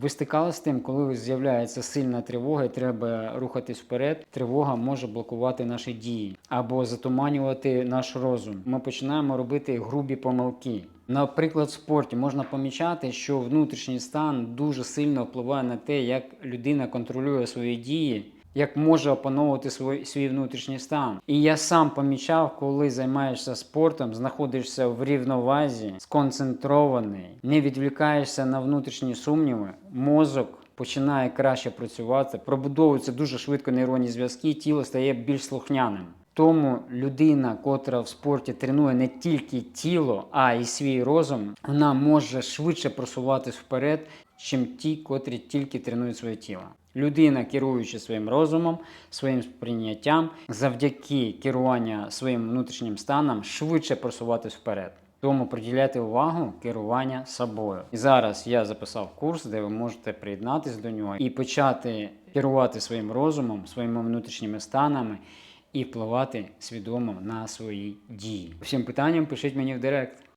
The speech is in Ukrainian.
Ви стикалися з тим, коли з'являється сильна тривога і треба рухатись вперед, тривога може блокувати наші дії або затуманювати наш розум. Ми починаємо робити грубі помилки. Наприклад, в спорті можна помічати, що внутрішній стан дуже сильно впливає на те, як людина контролює свої дії. Як може опановувати свій, свій внутрішній стан. І я сам помічав, коли займаєшся спортом, знаходишся в рівновазі, сконцентрований, не відвлікаєшся на внутрішні сумніви, мозок починає краще працювати, пробудовуються дуже швидко нейронні зв'язки, тіло стає більш слухняним. Тому людина, котра в спорті тренує не тільки тіло, а й свій розум, вона може швидше просуватись вперед, чим ті, котрі тільки тренують своє тіло. Людина, керуючи своїм розумом, своїм сприйняттям, завдяки керуванню своїм внутрішнім станом, швидше просуватись вперед. Тому приділяти увагу керування собою. І зараз я записав курс, де ви можете приєднатися до нього і почати керувати своїм розумом, своїми внутрішніми станами і впливати свідомо на свої дії. Всім питанням пишіть мені в директ.